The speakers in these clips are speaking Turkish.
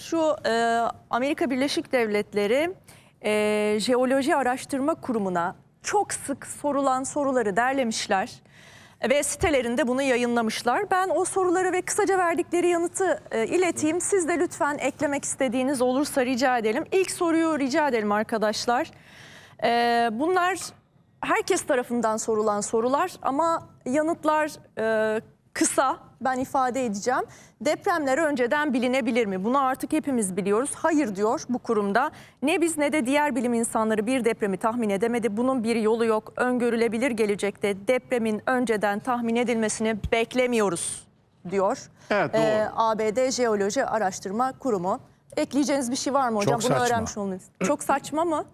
Şu e, Amerika Birleşik Devletleri e, Jeoloji Araştırma Kurumu'na çok sık sorulan soruları derlemişler ve sitelerinde bunu yayınlamışlar. Ben o soruları ve kısaca verdikleri yanıtı e, ileteyim. Siz de lütfen eklemek istediğiniz olursa rica edelim. İlk soruyu rica edelim arkadaşlar. E, bunlar herkes tarafından sorulan sorular ama yanıtlar e, kısa. Ben ifade edeceğim. Depremler önceden bilinebilir mi? Bunu artık hepimiz biliyoruz. Hayır diyor bu kurumda. Ne biz ne de diğer bilim insanları bir depremi tahmin edemedi. Bunun bir yolu yok. Öngörülebilir gelecekte depremin önceden tahmin edilmesini beklemiyoruz diyor. Evet, doğru. Ee, ABD Jeoloji Araştırma Kurumu. Ekleyeceğiniz bir şey var mı hocam? Çok Bunu saçma. öğrenmiş olmalıyız. Çok saçma mı?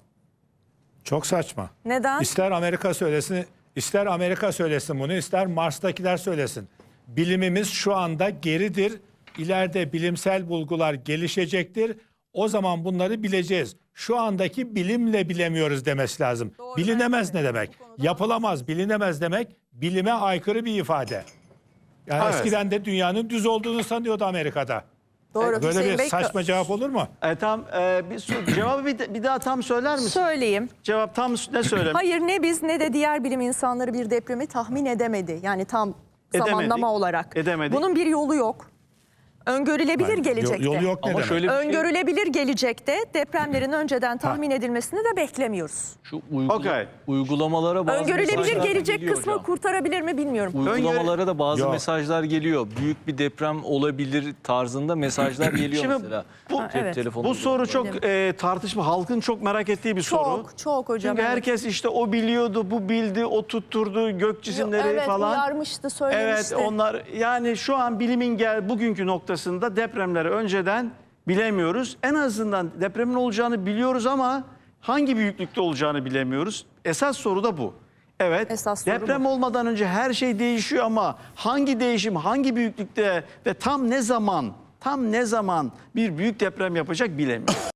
Çok saçma. Neden? İster Amerika söylesin, ister Amerika söylesin bunu, ister Mars'takiler söylesin. Bilimimiz şu anda geridir. İleride bilimsel bulgular gelişecektir. O zaman bunları bileceğiz. Şu andaki bilimle bilemiyoruz demesi lazım. Doğru, Bilinemez ne demek? Yapılamaz, bilinemez demek bilime aykırı bir ifade. Yani Evet. eskiden de dünyanın düz olduğunu sanıyordu Amerika'da. Doğru. Böyle Hüseyin bir Bey, saçma cevap olur mu? E, tam e, bir sor- cevabı bir, bir daha tam söyler misin? Söyleyeyim. Cevap tam ne söylemiş? Hayır ne biz ne de diğer bilim insanları bir depremi tahmin edemedi. Yani tam Edemedik. zamanlama olarak. Edemedik. Bunun bir yolu yok. Öngörülebilir gelecekte. Yol, yolu yok ne Ama demek? şöyle bir şey, Öngörülebilir gelecekte depremlerin önceden tahmin edilmesini de beklemiyoruz. şu uygula- Okey. uygulamalara bazı Öngörülebilir mesajlar gelecek geliyor kısmı hocam. kurtarabilir mi bilmiyorum. Uygulamalara da bazı Yok. mesajlar geliyor. Büyük bir deprem olabilir tarzında mesajlar geliyor Şimdi mesela. bu- Cep evet. telefonu Bu gibi. soru çok e, tartışma, halkın çok merak ettiği bir soru. Çok çok hocam. Çünkü evet. herkes işte o biliyordu, bu bildi, o tutturdu, gök cisimleri evet, falan. uyarmıştı, Evet söylemişti. onlar yani şu an bilimin gel bugünkü noktasında depremleri önceden bilemiyoruz. En azından depremin olacağını biliyoruz ama hangi büyüklükte olacağını bilemiyoruz. Esas soru da bu. Evet Esas soru deprem bu. olmadan önce her şey değişiyor ama hangi değişim hangi büyüklükte ve tam ne zaman tam ne zaman bir büyük deprem yapacak bilemiyoruz.